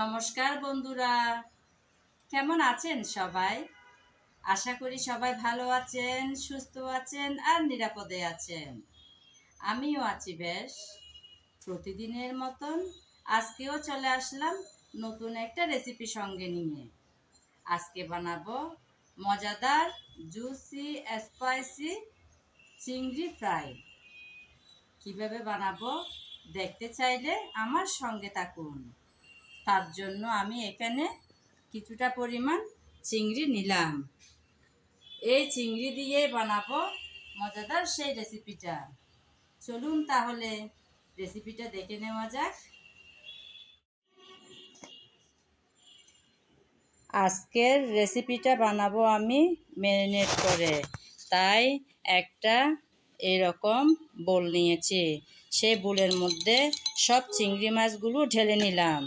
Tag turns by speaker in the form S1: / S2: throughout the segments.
S1: নমস্কার বন্ধুরা। কেমন আছেন সবাই? আশা করি সবাই ভালো আছেন, সুস্থ আছেন আর নিরাপদে আছেন। আমিও আছি বেশ। প্রতিদিনের মতন আজকেও চলে আসলাম নতুন একটা রেসিপি সঙ্গে নিয়ে। আজকে বানাবো মজাদার জুসি স্পাইসি চিংড়ি ফ্রাই কীভাবে বানাবো দেখতে চাইলে আমার সঙ্গে থাকুন। তার জন্য আমি এখানে কিছুটা পরিমাণ চিংড়ি নিলাম। এই চিংড়ি দিয়ে বানাবো মজাদার সেই রেসিপিটা। চলুন তাহলে রেসিপিটা দেখে নেওয়া যাক। আজকের রেসিপিটা বানাবো আমি ম্যারিনেট করে। তাই একটা এরকম বোল নিয়েছি। সেই বোলের মধ্যে সব চিংড়ি মাছগুলো ঢেলে নিলাম।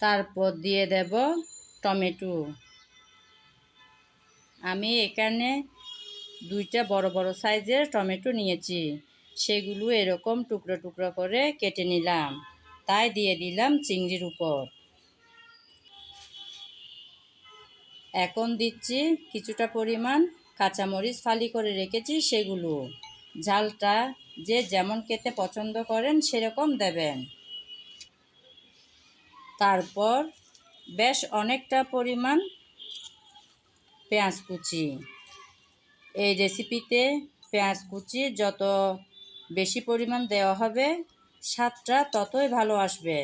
S1: তারপর দিয়ে দেব টমেটো। আমি এখানে দুইটা বড় বড় সাইজের টমেটো নিয়েছি। সেগুলো এরকম টুকরো টুকরো করে কেটে নিলাম। তাই দিয়ে দিলাম চিংড়ির উপর। এখন দিচ্ছি কিছুটা পরিমাণ কাঁচামরিচ ফালি করে রেখেছি সেগুলো। ঝালটা যে যেমন খেতে পছন্দ করেন সেরকম দেবেন। তারপর বেশ অনেকটা পরিমাণ পেঁয়াজ কুচি এই রেসিপিতে পেঁয়াজ কুচি যত বেশি পরিমাণ দেওয়া হবে, স্বাদটা ততই ভালো আসবে।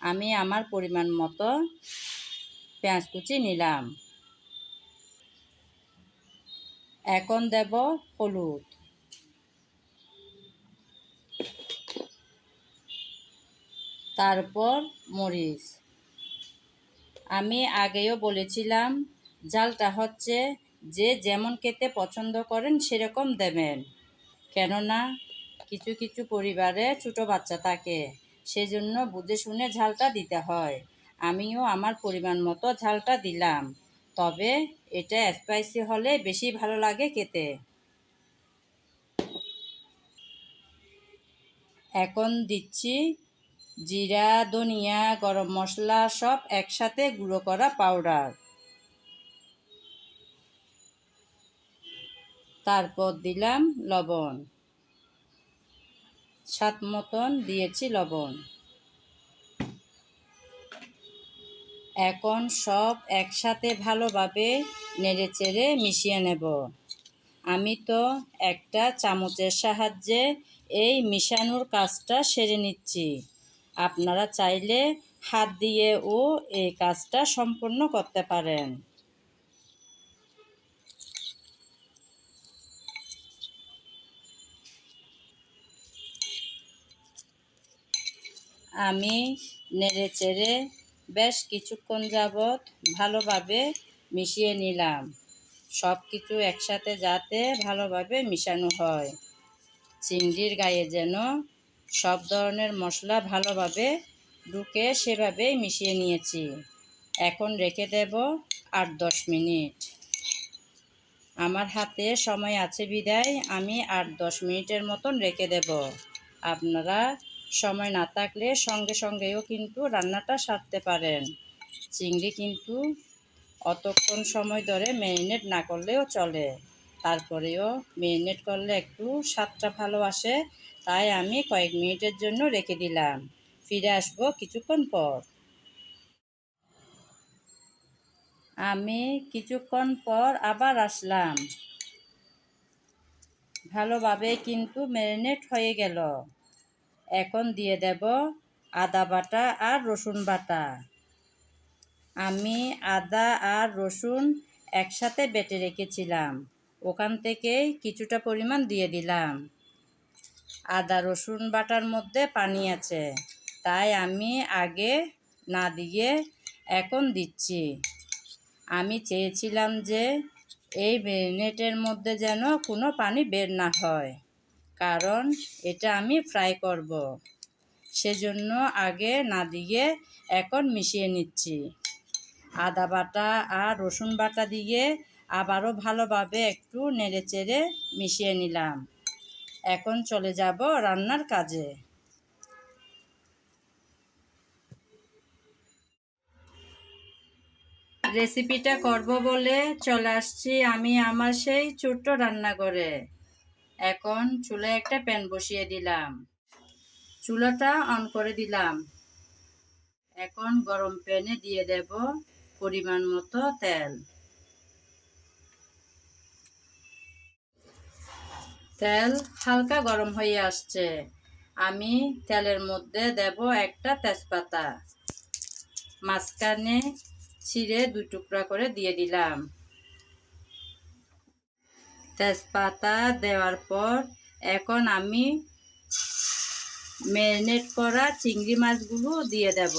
S1: আমি আমার পরিমাণ মতো পেঁয়াজ কুচি নিলাম। এখন দেব হলুদ। তারপর মরিচ। আমি আগেও বলেছিলাম, জালটা হচ্ছে যে যেমন খেতে পছন্দ করেন সেরকম দেবেন। কেননা কিছু কিছু পরিবারে ছোটো বাচ্চা থাকে, সেজন্য বুঝে শুনে ঝালটা দিতে হয়। আমিও আমার পরিমাণ মতো ঝালটা দিলাম, তবে এটা স্পাইসি হলে বেশি ভালো লাগে খেতে। এখন দিচ্ছি জিরা, ধনিয়া, গরম মশলা সব একসাথে গুঁড়ো করা পাউডার। তারপর দিলাম লবণ। স্বাদ মতন দিয়েছি লবণ। এখন সব একসাথে ভালোভাবে নেড়ে চেড়ে মিশিয়ে নেব। আমি তো একটা চামচের সাহায্যে এই মিশানোর কাজটা সেরে নিচ্ছি। আপনারা চাইলে হাত দিয়েও এই কাজটা সম্পূর্ণ করতে পারেন। আমি নেড়ে চেড়ে বেশ কিছুক্ষণ যাবৎ ভালোভাবে মিশিয়ে নিলাম। সব কিছু একসাথে যাতে ভালোভাবে মিশানো হয়। চিংড়ির গায়ে যেন সব ধরনের মশলা ভালোভাবে ঢুকে সেভাবেই মিশিয়ে নিয়েছি। এখন রেখে দেব আট দশ মিনিট। আমার হাতে সময় আছে বিদায়, আমি আট দশ মিনিটের মতন রেখে দেব। আপনারা সময় না থাকলে সঙ্গে সঙ্গেও কিন্তু রান্নাটা সারতে পারেন। চিংড়ি কিন্তু অতক্ষণ সময় ধরে ম্যারিনেট না করলেও চলে। তারপরেও মেরিনেট করলে একটু স্বাদটা ভালো আসে, তাই আমি কয়েক মিনিটের জন্য রেখে দিলাম। ফিরে আসব কিছুক্ষণ পর। আমি কিছুক্ষণ পর আবার আসলাম। ভালোভাবে কিন্তু ম্যারিনেট হয়ে গেল। এখন দিয়ে দেব আদা বাটা আর রসুন বাটা। আমি আদা আর রসুন একসাথে বেটে রেখেছিলাম। ওখান থেকেই কিছুটা পরিমাণ দিয়ে দিলাম। আদা, রসুন বাটার মধ্যে পানি আছে। তাই আমি আগে না দিয়ে এখন দিচ্ছি। আমি চেয়েছিলাম যে এই নেটের মধ্যে যেন কোনো পানি বের না হয়, কারণ এটা আমি ফ্রাই করব। সেজন্য আগে না দিয়ে এখন মিশিয়ে নিচ্ছি। আদা বাটা আর রসুন বাটা দিয়ে আবারও ভালোভাবে একটু নেড়ে চেড়ে মিশিয়ে নিলাম। এখন চলে যাব রান্নার কাজে। রেসিপিটা করব বলে চলে আসছি আমি আমার সেই ছোট্ট রান্নাঘরে। এখন চুলে একটা প্যান বসিয়ে দিলাম। চুলাটা অন করে দিলাম। এখন গরম প্যানে দিয়ে দেব পরিমাণ মতো তেল। তেল হালকা গরম হয়ে আসছে। আমি তেলের মধ্যে দেব একটা তেজপাতা। মাঝখানে ছিঁড়ে দুই টুকরা করে দিয়ে দিলাম। তেজপাতা দেওয়ার পর এখন আমি ম্যারিনেট করা চিংড়ি মাছগুলো দিয়ে দেব।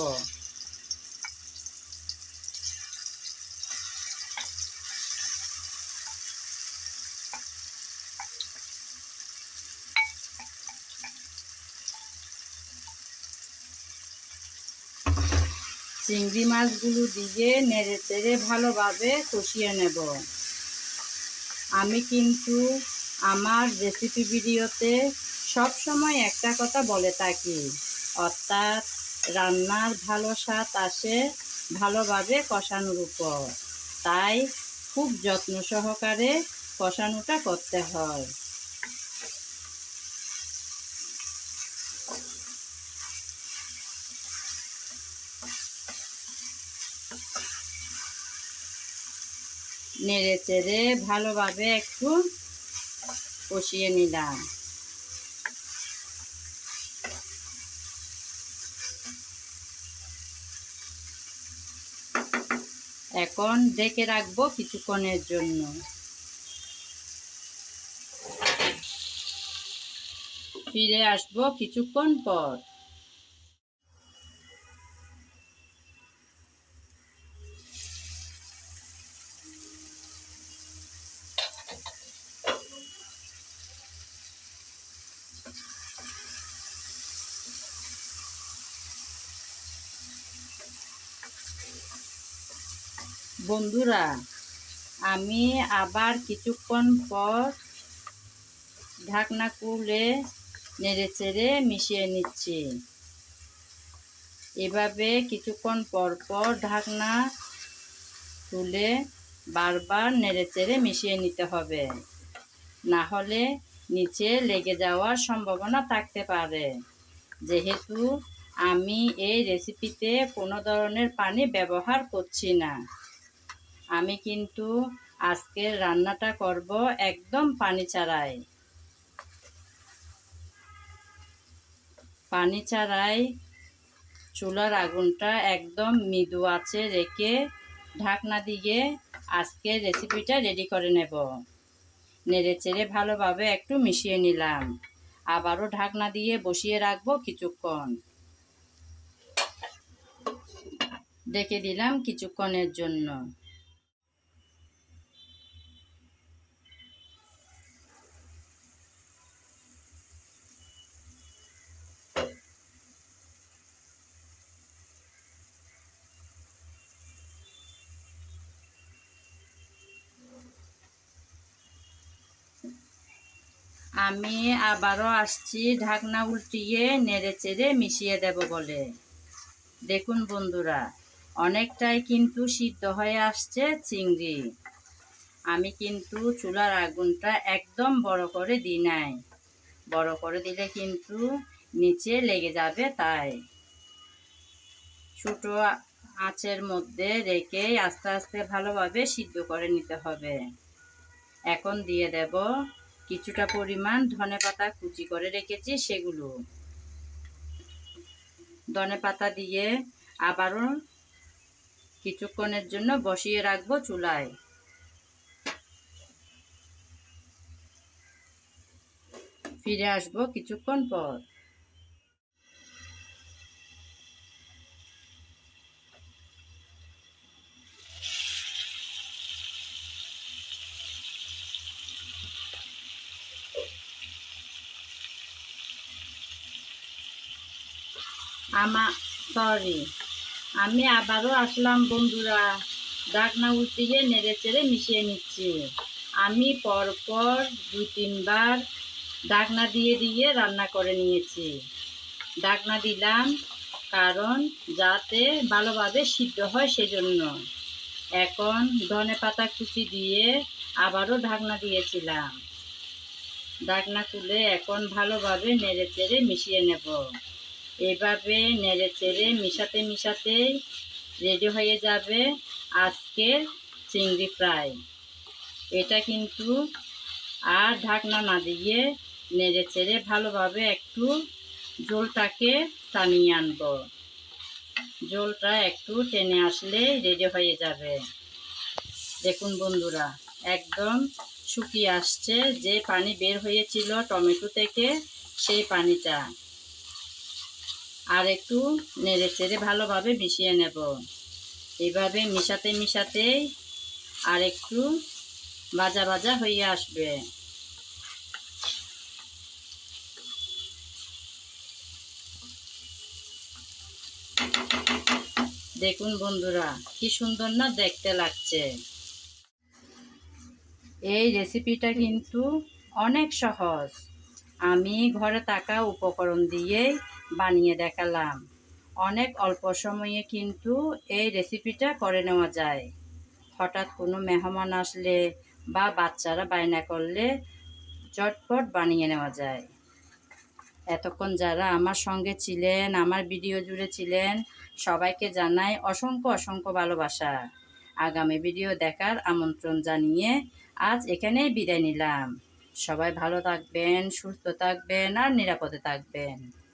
S1: চিংড়ি মাছগুলো দিয়ে নেড়ে চেড়ে ভালোভাবে কষিয়ে নেব। আমি কিন্তু আমার রেসিপি ভিডিওতে সব সময় একটা কথা বলে থাকি, অর্থাৎ রান্নার ভালো স্বাদ আসে ভালোভাবে কষানোর উপর। তাই খুব যত্ন সহকারে কষানোটা করতে হয়। নেড়ে চেড়ে ভালোভাবে একটু কষিয়ে নিলাম। এখন ডেকে রাখব কিছুক্ষণের জন্য। ফিরে আসব কিছুক্ষণ পর। বন্ধুরা, আমি আবার কিছুক্ষণ পর ঢাকনা কুলে নেড়ে চেড়ে মিশিয়ে নিচ্ছি। এভাবে কিছুক্ষণ পর পর ঢাকনা তুলে বারবার নেড়ে চেড়ে মিশিয়ে নিতে হবে। না হলে নিচে লেগে যাওয়ার সম্ভাবনা থাকতে পারে। যেহেতু আমি এই রেসিপিতে কোনো ধরনের পানি ব্যবহার করছি না। আমি কিন্তু আজকের রান্নাটা করব একদম পানি ছাড়াই। পানি ছাড়াই চুলার আগুনটা একদম মৃদু আছে রেখে ঢাকনা দিয়ে আজকের রেসিপিটা রেডি করে নেব। নেড়ে চেড়ে ভালোভাবে একটু মিশিয়ে নিলাম। আবারও ঢাকনা দিয়ে বসিয়ে রাখব কিছুক্ষণ। ডেকে দিলাম কিছুক্ষণের জন্য। আমি আবারও আসছি ঢাকনা উল্টিয়ে নেড়ে চেড়ে মিশিয়ে দেব বলে। দেখুন বন্ধুরা, অনেকটাই কিন্তু সিদ্ধ হয়ে আসছে চিংড়ি। আমি কিন্তু চুলার আগুনটা একদম বড় করে দিই নাই। বড় করে দিলে কিন্তু নিচে লেগে যাবে তাই। ছোটো আঁচের মধ্যে রেখে আস্তে আস্তে ভালোভাবে সিদ্ধ করে নিতে হবে। এখন দিয়ে দেব কিছুটা পরিমাণ ধনে পাতা কুচি করে রেখেছি সেগুলো। ধনে পাতা দিয়ে আবারও কিছুক্ষণের জন্য বসিয়ে রাখব চুলায়। ফিরে আসব কিছুক্ষণ পর। আমা সরি আমি আবারও আসলাম, বন্ধুরা। ঢাকনা উল্টিয়ে নেড়ে চেড়ে মিশিয়ে নিচ্ছি। আমি পরপর দুই তিনবার ডাকনা দিয়ে দিয়ে রান্না করে নিয়েছি। ডাকনা দিলাম কারণ যাতে ভালোভাবে সিদ্ধ হয় সেজন্য। এখন ধনে পাতা কুচি দিয়ে আবারও ঢাকনা দিয়েছিলাম। ঢাকনা তুলে এখন ভালোভাবে নেড়ে চেড়ে মিশিয়ে নেব। এভাবে নেড়ে চেড়ে মিশাতে মিশাতে রেডি হয়ে যাবে আজকের চিংড়ি ফ্রাই। এটা কিন্তু আর ঢাকনা না দিয়ে নেড়ে চেড়ে ভালোভাবে একটু ঝোলটাকে টানিয়ে আনব। ঝোলটা একটু টেনে আসলে রেডি হয়ে যাবে। দেখুন বন্ধুরা, একদম শুকিয়ে আসছে। যে পানি বের হয়েছিল টমেটো থেকে, সেই পানিটা। আর একটু নেড়ে চেড়ে ভালোভাবে মিশিয়ে নেব। এইভাবে মিশাতে মিশাতেই আর একটু ভাজা ভাজা হয়ে আসবে। দেখুন বন্ধুরা, কি সুন্দর না দেখতে লাগছে। এই রেসিপিটা কিন্তু অনেক সহজ। আমি ঘরে থাকা উপকরণ দিয়ে বানিয়ে দেখালাম। অনেক অল্প সময়ে কিন্তু এই রেসিপিটা করে নেওয়া যায়। হঠাৎ কোনো মেহমান আসলে বা বাচ্চারা বায়না করলে চটপট বানিয়ে নেওয়া যায়। এতক্ষণ যারা আমার সঙ্গে ছিলেন, আমার ভিডিও জুড়ে ছিলেন, সবাইকে জানাই অসংখ্য অসংখ্য ভালোবাসা। আগামী ভিডিও দেখার আমন্ত্রণ জানিয়ে আজ এখানেই বিদায় নিলাম। সবাই ভালো থাকবেন, সুস্থ থাকবেন আর নিরাপদে থাকবেন।